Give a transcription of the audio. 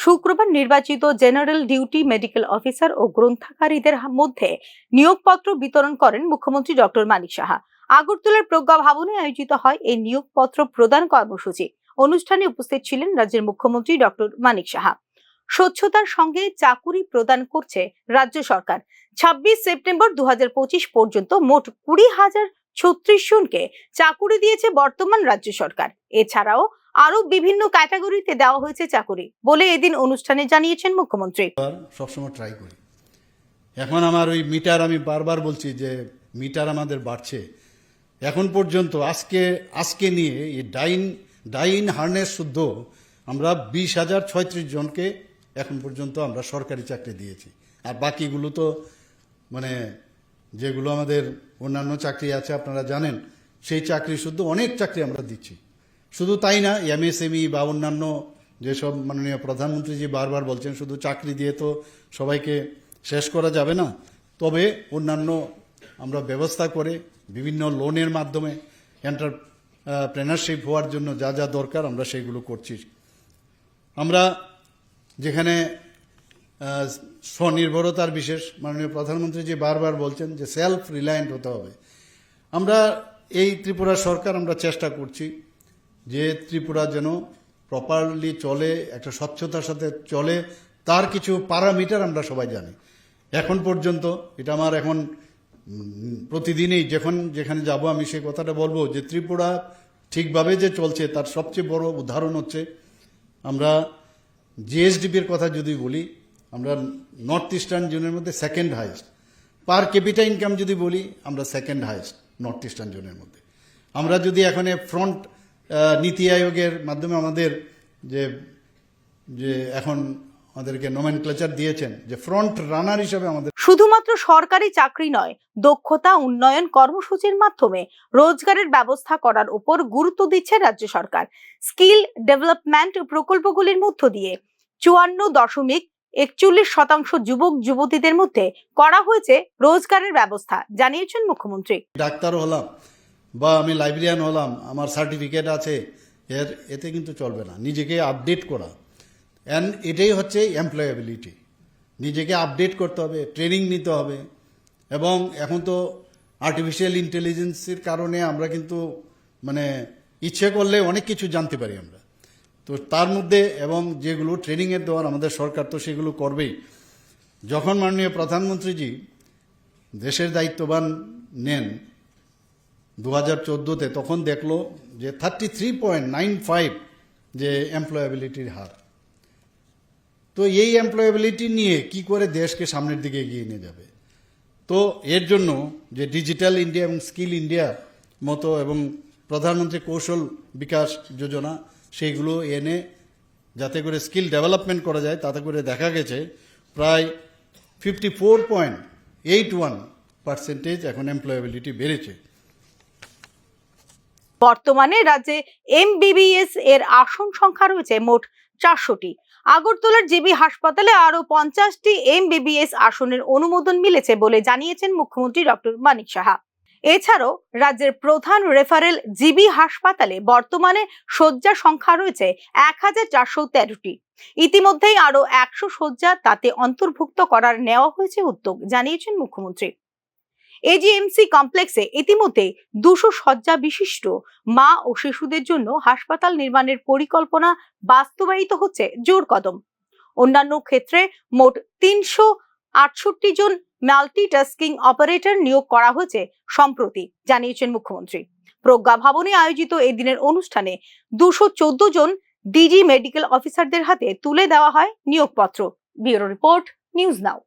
শুক্রবার নির্বাচিত general duty medical officer ও গ্রন্থাগারীদের মধ্যে নিয়োগপত্র বিতরণ করেন মুখ্যমন্ত্রী ডক্টর মানিক সাহা। আগরতলার প্রজ্ঞা ভবনে আয়োজিত হয় এই নিয়োগপত্র প্রদান কর্মসূচি। অনুষ্ঠানে উপস্থিত ছিলেন রাজ্যের মুখ্যমন্ত্রী ডক্টর মানিক সাহা। স্বচ্ছতার সঙ্গে চাকুরি প্রদান করছে রাজ্য সরকার। ছাব্বিশ সেপ্টেম্বর দু হাজার পঁচিশ পর্যন্ত মোট কুড়ি হাজার ছত্রিশ জনকে চাকুরি দিয়েছে বর্তমান রাজ্য সরকার। এছাড়াও আরও বিভিন্ন ক্যাটাগরিতে দেওয়া হয়েছে চাকুরি বলে এদিন অনুষ্ঠানে জানিয়েছেন মুখ্যমন্ত্রী। সবসময় ট্রাই করি। এখন আমার ওই মিটার আমি বারবার বলছি যে মিটার আমাদের বাড়ছে। এখন পর্যন্ত আজকে আজকে নিয়ে এই ডাইন ডাইন হার্নেস শুদ্ধ আমরা বিশ হাজার ছয়ত্রিশ জনকে এখন পর্যন্ত আমরা সরকারি চাকরি দিয়েছি। আর বাকিগুলো তো মানে যেগুলো আমাদের অন্যান্য চাকরি আছে আপনারা জানেন, সেই চাকরি শুদ্ধ অনেক চাকরি আমরা দিচ্ছি। শুধু তাই না এমএসএমই বা অন্যান্য যেসব মাননীয় প্রধানমন্ত্রীজি বারবার বলছেন, শুধু চাকরি দিয়ে তো সবাইকে শেষ করা যাবে না। তবে অন্যান্য আমরা ব্যবস্থা করে বিভিন্ন লোনের মাধ্যমে এন্টারপ্রেনারশিপ হওয়ার জন্য যা যা দরকার আমরা সেগুলো করছি। আমরা যেখানে স্বনির্ভরতার বিশেষ মাননীয় প্রধানমন্ত্রী যে বারবার বলছেন যে সেলফ রিলায়েন্ট হতে হবে। আমরা এই ত্রিপুরা সরকার আমরা চেষ্টা করছি যে ত্রিপুরা যেন প্রপারলি চলে, একটা স্বচ্ছতার সাথে চলে, তার কিছু প্যারামিটার আমরা সবাই জানি। এখন পর্যন্ত এটা আমার এখন প্রতিদিনই যখন যেখানে যাব আমি সেই কথাটা বলব যে ত্রিপুরা ঠিকভাবে যে চলছে, তার সবচেয়ে বড় উদাহরণ হচ্ছে আমরা জিএসডিপির কথা যদি বলি, আমরা নর্থ ইস্টার্ন জোনের মধ্যে second highest per capita income যদি বলি, আমরা সেকেন্ড হাইস্ট নর্থ ইস্টার্ন জোনের মধ্যে। আমরা যদি এখন ফ্রন্ট নীতি আয়োগের মাধ্যমে আমাদের যে যে এখন আমাদেরকে নোমেনক্লেচার দিয়েছেন যে ফ্রন্ট রানার হিসাবে আমাদের শুধুমাত্র সরকারি চাকরি নয় দক্ষতা উন্নয়ন কর্মসূচির মাধ্যমে রোজগারের ব্যবস্থা করার উপর গুরুত্ব দিচ্ছে রাজ্য সরকার। স্কিল ডেভেলপমেন্ট প্রকল্পগুলির মধ্য দিয়ে চুয়ান্ন দশমিক একচল্লিশ শতাংশ যুবক যুবতীদের মধ্যে করা হয়েছে রোজগারের ব্যবস্থা জানিয়েছেন মুখ্যমন্ত্রী। ডাক্তার হলাম। বা আমি লাইব্রেরিয়ান হলাম, আমার সার্টিফিকেট আছে, এর, এতে কিন্তু চলবে না। নিজেকে আপডেট করা। অ্যান্ড এটাই হচ্ছে এমপ্লয়াবিলিটি নিজেকে আপডেট করতে হবে ট্রেনিং নিতে হবে। এবং এখন তো আর্টিফিশিয়াল ইন্টেলিজেন্সের কারণে আমরা কিন্তু মানে ইচ্ছে করলে অনেক কিছু জানতে পারি আমরা। তো তার মধ্যে এবং যেগুলো ট্রেনিংয়ের দেওয়ার আমাদের সরকার তো সেগুলো করবেই। যখন মাননীয় প্রধানমন্ত্রীজি দেশের দায়িত্ববান নেন দু হাজার চোদ্দোতে তখন দেখল যে thirty three point nine five যে এমপ্লয়াবিলিটির হার। তো এই এমপ্লয়াবিলিটি নিয়ে কি করে দেশকে সামনের দিকে এগিয়ে নিয়ে যাবে? তো এর জন্য যে ডিজিটাল ইন্ডিয়া এবং স্কিল ইন্ডিয়া মতো এবং প্রধানমন্ত্রী কৌশল বিকাশ যোজনা, সেইগুলো এনে যাতে করে স্কিল ডেভেলপমেন্ট করা যায়, তাতে করে দেখা গেছে প্রায় fifty four point eight one percentage এখন এমপ্লয়াবিলিটি বেড়েছে। বর্তমানে রাজ্যে এমবিবিএস এর আসন সংখ্যা রয়েছে মোট চারশোটি। আগরতলার জিবি হাসপাতালে আরও পঞ্চাশটি এমবিবিএস আসনের অনুমোদন মিলেছে বলে জানিয়েছেন মুখ্যমন্ত্রী ডক্টর মানিক সাহা। এছাড়াও রাজ্যের প্রধান রেফারেল জিবি হাসপাতালে বর্তমানে শয্যা সংখ্যা রয়েছে এক হাজার চারশো তেরোটি। ইতিমধ্যেই আরও একশো শয্যা তাতে অন্তর্ভুক্ত করার নেওয়া হয়েছে উদ্যোগ, জানিয়েছেন মুখ্যমন্ত্রী। এজিএমসি কমপ্লেক্সে ইতিমধ্যে দুশো শয্যা বিশিষ্ট মা ও শিশুদের জন্য হাসপাতাল নির্মাণের পরিকল্পনা বাস্তবায়িত হচ্ছে জোর কদম অন্যান্য ক্ষেত্রে মোট তিনশো আটষট্টি জন মাল্টিটাস্কিং অপারেটর নিয়োগ করা হয়েছে সম্প্রতি, জানিয়েছেন মুখ্যমন্ত্রী। প্রজ্ঞা ভবনে আয়োজিত এই দিনের অনুষ্ঠানে দুশো চোদ্দ জন ডিজি মেডিকেল অফিসারদের হাতে তুলে দেওয়া হয় নিয়োগপত্র। Bureau report, news now.